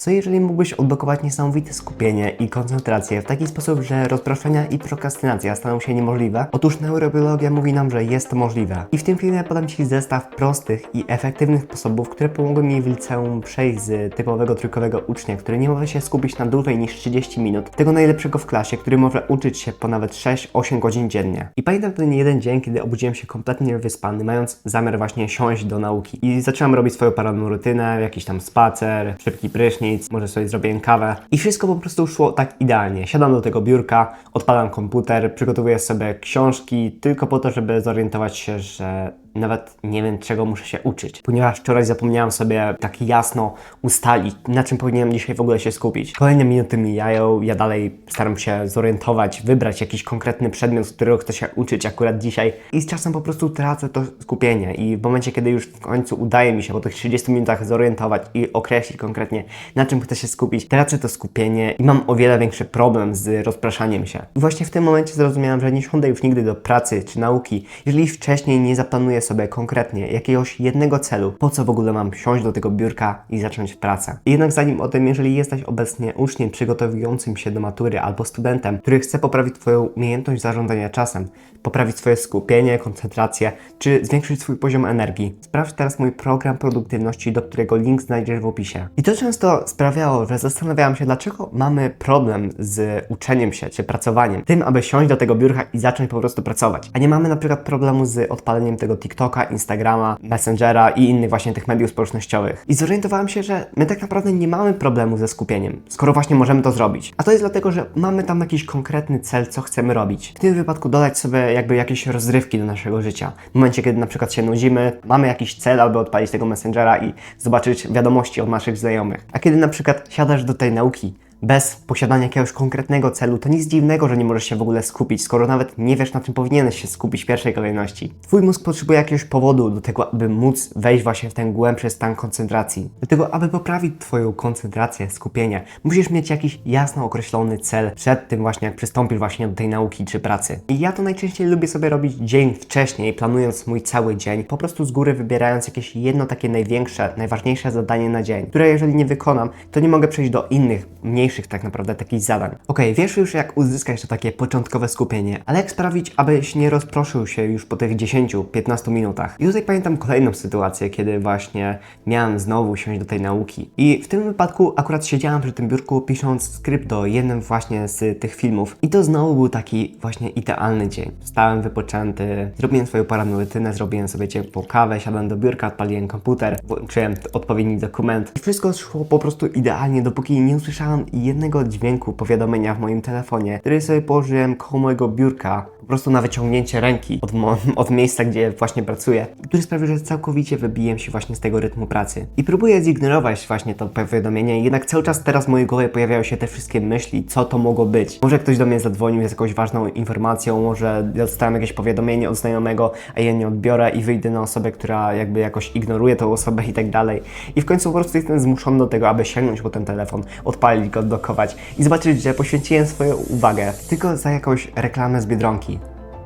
Co jeżeli mógłbyś odblokować niesamowite skupienie i koncentrację w taki sposób, że rozproszenia i prokrastynacja staną się niemożliwe? Otóż neurobiologia mówi nam, że jest to możliwe. I w tym filmie podam Ci zestaw prostych i efektywnych sposobów, które pomogły mi w liceum przejść z typowego trójkowego ucznia, który nie może się skupić na dłużej niż 30 minut, tego najlepszego w klasie, który może uczyć się po nawet 6-8 godzin dziennie. I pamiętam ten jeden dzień, kiedy obudziłem się kompletnie wyspany, mając zamiar właśnie siąść do nauki. I zacząłem robić swoją poranną rutynę, jakiś tam spacer, szybki prysznic, może sobie zrobię kawę. I wszystko po prostu szło tak idealnie. Siadam do tego biurka, odpalam komputer, przygotowuję sobie książki tylko po to, żeby zorientować się, że nawet nie wiem, czego muszę się uczyć. Ponieważ wczoraj zapomniałem sobie tak jasno ustalić, na czym powinienem dzisiaj w ogóle się skupić. Kolejne minuty mijają, ja dalej staram się zorientować, wybrać jakiś konkretny przedmiot, z którego chcę się uczyć akurat dzisiaj i z czasem po prostu tracę to skupienie i w momencie, kiedy już w końcu udaje mi się po tych 30 minutach zorientować i określić konkretnie, na czym chcę się skupić, tracę to skupienie i mam o wiele większy problem z rozpraszaniem się. I właśnie w tym momencie zrozumiałem, że nie siądę już nigdy do pracy czy nauki, jeżeli wcześniej nie zaplanuję sobie konkretnie jakiegoś jednego celu, po co w ogóle mam siąść do tego biurka i zacząć pracę. Jednak zanim o tym, jeżeli jesteś obecnie uczniem przygotowującym się do matury albo studentem, który chce poprawić Twoją umiejętność zarządzania czasem, poprawić swoje skupienie, koncentrację, czy zwiększyć swój poziom energii, sprawdź teraz mój program produktywności, do którego link znajdziesz w opisie. I to często sprawiało, że zastanawiałam się, dlaczego mamy problem z uczeniem się czy pracowaniem, tym, aby siąść do tego biurka i zacząć po prostu pracować. A nie mamy na przykład problemu z odpaleniem tego TikToka, Instagrama, Messengera i innych właśnie tych mediów społecznościowych. I zorientowałem się, że my tak naprawdę nie mamy problemu ze skupieniem, skoro właśnie możemy to zrobić. A to jest dlatego, że mamy tam jakiś konkretny cel, co chcemy robić. W tym wypadku dodać sobie jakby jakieś rozrywki do naszego życia. W momencie, kiedy na przykład się nudzimy, mamy jakiś cel, aby odpalić tego Messengera i zobaczyć wiadomości od naszych znajomych. A kiedy na przykład siadasz do tej nauki, bez posiadania jakiegoś konkretnego celu, to nic dziwnego, że nie możesz się w ogóle skupić, skoro nawet nie wiesz, na czym powinieneś się skupić w pierwszej kolejności. Twój mózg potrzebuje jakiegoś powodu do tego, aby móc wejść właśnie w ten głębszy stan koncentracji. Dlatego, aby poprawić Twoją koncentrację, skupienie, musisz mieć jakiś jasno określony cel przed tym właśnie, jak przystąpisz właśnie do tej nauki czy pracy. I ja to najczęściej lubię sobie robić dzień wcześniej, planując mój cały dzień, po prostu z góry wybierając jakieś jedno takie największe, najważniejsze zadanie na dzień, które jeżeli nie wykonam, to nie mogę przejść do innych, mniejszych tak naprawdę takich zadań. Okej, wiesz już jak uzyskać to takie początkowe skupienie, ale jak sprawić, abyś nie rozproszył się już po tych 10-15 minutach. I tutaj pamiętam kolejną sytuację, kiedy właśnie miałem znowu siąść do tej nauki. I w tym wypadku akurat siedziałem przy tym biurku pisząc skrypt do jednym właśnie z tych filmów. I to znowu był taki właśnie idealny dzień. Wstałem wypoczęty, zrobiłem swoją poranną rutynę, zrobiłem sobie ciepłą kawę, siadłem do biurka, odpaliłem komputer, włączyłem odpowiedni dokument. I wszystko szło po prostu idealnie, dopóki nie usłyszałem jednego dźwięku powiadomienia w moim telefonie, który sobie położyłem koło mojego biurka, prostu na wyciągnięcie ręki od, od miejsca, gdzie właśnie pracuję, który sprawił, że całkowicie wybiłem się właśnie z tego rytmu pracy. I próbuję zignorować właśnie to powiadomienie, jednak cały czas teraz w mojej głowie pojawiają się te wszystkie myśli, co to mogło być. Może ktoś do mnie zadzwonił z jakąś ważną informacją, może dostałem jakieś powiadomienie od znajomego, a ja nie odbiorę i wyjdę na osobę, która jakby jakoś ignoruje tą osobę i tak dalej. I w końcu po prostu jestem zmuszony do tego, aby sięgnąć po ten telefon, odpalić go, odblokować i zobaczyć, że poświęciłem swoją uwagę tylko za jakąś reklamę z Biedronki.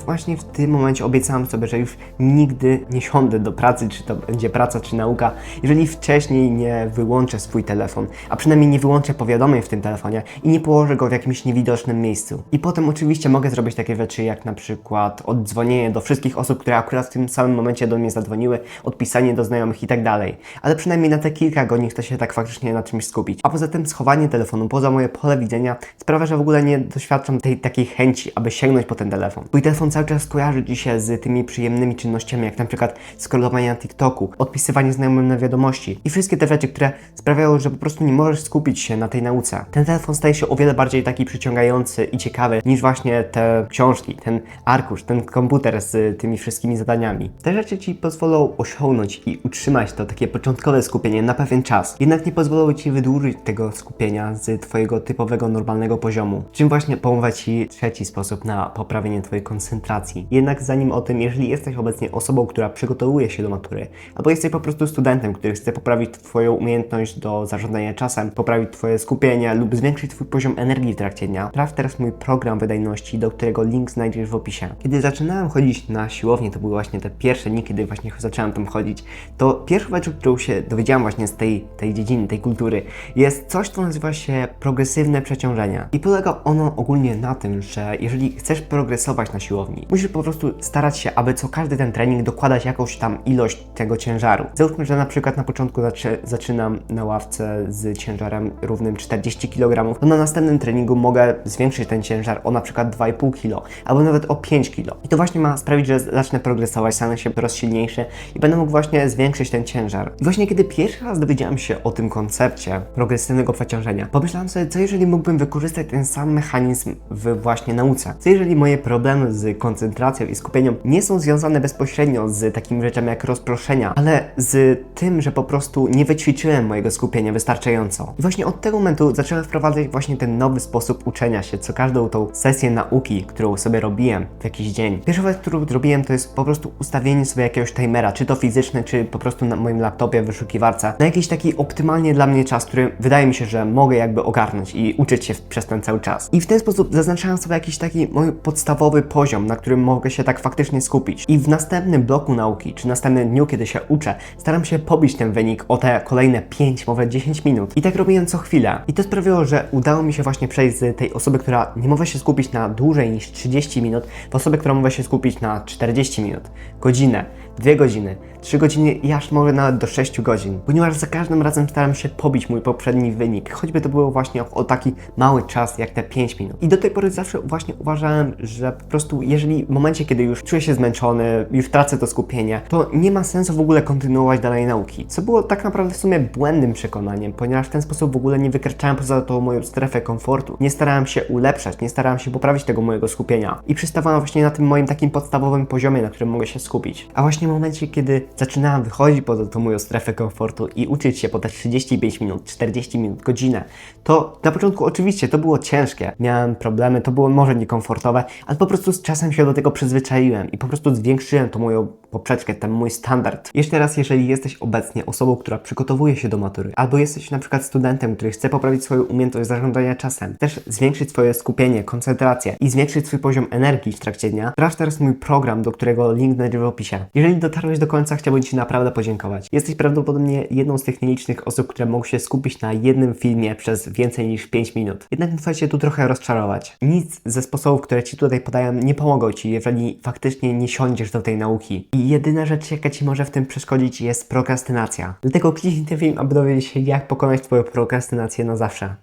Właśnie w tym momencie obiecałem sobie, że już nigdy nie siądę do pracy, czy to będzie praca, czy nauka, jeżeli wcześniej nie wyłączę swój telefon, a przynajmniej nie wyłączę powiadomień w tym telefonie i nie położę go w jakimś niewidocznym miejscu. I potem oczywiście mogę zrobić takie rzeczy jak na przykład oddzwonienie do wszystkich osób, które akurat w tym samym momencie do mnie zadzwoniły, odpisanie do znajomych i tak dalej. Ale przynajmniej na te kilka godzin chcę się tak faktycznie na czymś skupić. A poza tym schowanie telefonu poza moje pole widzenia sprawia, że w ogóle nie doświadczam tej takiej chęci, aby sięgnąć po ten telefon. Mój telefon cały czas kojarzy się z tymi przyjemnymi czynnościami, jak na przykład scrollowanie na TikToku, odpisywanie znajomym na wiadomości i wszystkie te rzeczy, które sprawiają, że po prostu nie możesz skupić się na tej nauce. Ten telefon staje się o wiele bardziej taki przyciągający i ciekawy niż właśnie te książki, ten arkusz, ten komputer z tymi wszystkimi zadaniami. Te rzeczy ci pozwolą osiągnąć i utrzymać to takie początkowe skupienie na pewien czas, jednak nie pozwolą ci wydłużyć tego skupienia z twojego typowego, normalnego poziomu. Czym właśnie pomoże ci trzeci sposób na poprawienie twojej koncentracji koncentracji. Jednak zanim o tym, jeżeli jesteś obecnie osobą, która przygotowuje się do matury, albo jesteś po prostu studentem, który chce poprawić Twoją umiejętność do zarządzania czasem, poprawić Twoje skupienie lub zwiększyć Twój poziom energii w trakcie dnia, sprawdź teraz mój program wydajności, do którego link znajdziesz w opisie. Kiedy zaczynałem chodzić na siłownię, to były właśnie te pierwsze dni, kiedy właśnie zacząłem tam chodzić, to pierwszą rzeczą, którą się dowiedziałem właśnie z tej, tej dziedziny, tej kultury, jest coś, co nazywa się progresywne przeciążenia. I polega ono ogólnie na tym, że jeżeli chcesz progresować na siłowni, musisz po prostu starać się, aby co każdy ten trening dokładać jakąś tam ilość tego ciężaru. Załóżmy, że na przykład na początku zaczy, zaczynam na ławce z ciężarem równym 40 kg, to na następnym treningu mogę zwiększyć ten ciężar o na przykład 2,5 kg, albo nawet o 5 kg. I to właśnie ma sprawić, że zacznę progresować, stanę się coraz silniejszy i będę mógł właśnie zwiększyć ten ciężar. I właśnie kiedy pierwszy raz dowiedziałem się o tym koncepcie progresywnego przeciążenia, pomyślałem sobie, co jeżeli mógłbym wykorzystać ten sam mechanizm w właśnie nauce? Co jeżeli moje problemy z koncentracją i skupieniem nie są związane bezpośrednio z takimi rzeczami jak rozproszenia, ale z tym, że po prostu nie wyćwiczyłem mojego skupienia wystarczająco. I właśnie od tego momentu zacząłem wprowadzać właśnie ten nowy sposób uczenia się, co każdą tą sesję nauki, którą sobie robiłem w jakiś dzień. Pierwsza rzecz, którą zrobiłem, to jest po prostu ustawienie sobie jakiegoś timera, czy to fizyczny, czy po prostu na moim laptopie, wyszukiwarce, na jakiś taki optymalnie dla mnie czas, który wydaje mi się, że mogę jakby ogarnąć i uczyć się przez ten cały czas. I w ten sposób zaznaczałem sobie jakiś taki mój podstawowy poziom, na którym mogę się tak faktycznie skupić. I w następnym bloku nauki, czy następnym dniu, kiedy się uczę, staram się pobić ten wynik o te kolejne 5, może 10 minut. I tak robiłem co chwilę. I to sprawiło, że udało mi się właśnie przejść z tej osoby, która nie może się skupić na dłużej niż 30 minut, w osobę, która może się skupić na 40 minut, godzinę, dwie godziny, 3 godziny i aż może nawet do 6 godzin. Ponieważ za każdym razem staram się pobić mój poprzedni wynik, choćby to było właśnie o, o taki mały czas jak te 5 minut. I do tej pory zawsze właśnie uważałem, że po prostu jeżeli w momencie, kiedy już czuję się zmęczony, już tracę to skupienie, to nie ma sensu w ogóle kontynuować dalej nauki. Co było tak naprawdę w sumie błędnym przekonaniem, ponieważ w ten sposób w ogóle nie wykraczałem poza tą moją strefę komfortu. Nie starałem się ulepszać, nie starałem się poprawić tego mojego skupienia. I przystawałem właśnie na tym moim takim podstawowym poziomie, na którym mogę się skupić. A właśnie w momencie, kiedy zaczynałem wychodzić poza tą moją strefę komfortu i uczyć się po te 35 minut, 40 minut, godzinę, to na początku oczywiście to było ciężkie. Miałem problemy, to było może niekomfortowe, ale po prostu z czasem się do tego przyzwyczaiłem i po prostu zwiększyłem tą moją poprzeczkę, ten mój standard. Jeszcze raz, jeżeli jesteś obecnie osobą, która przygotowuje się do matury, albo jesteś na przykład studentem, który chce poprawić swoją umiejętność zarządzania czasem, też zwiększyć swoje skupienie, koncentrację i zwiększyć swój poziom energii w trakcie dnia, sprawdź teraz mój program, do którego link znajdziesz w opisie. Jeżeli dotarłeś do końca, chciałbym Ci naprawdę podziękować. Jesteś prawdopodobnie jedną z tych nielicznych osób, które mogą się skupić na jednym filmie przez więcej niż 5 minut. Jednak muszę Cię tu trochę rozczarować. Nic ze sposobów, które Ci tutaj podaję, nie pomogą Ci, jeżeli faktycznie nie siądziesz do tej nauki. I jedyna rzecz, jaka Ci może w tym przeszkodzić, jest prokrastynacja. Dlatego kliknij ten film, aby dowiedzieć się, jak pokonać Twoją prokrastynację na zawsze.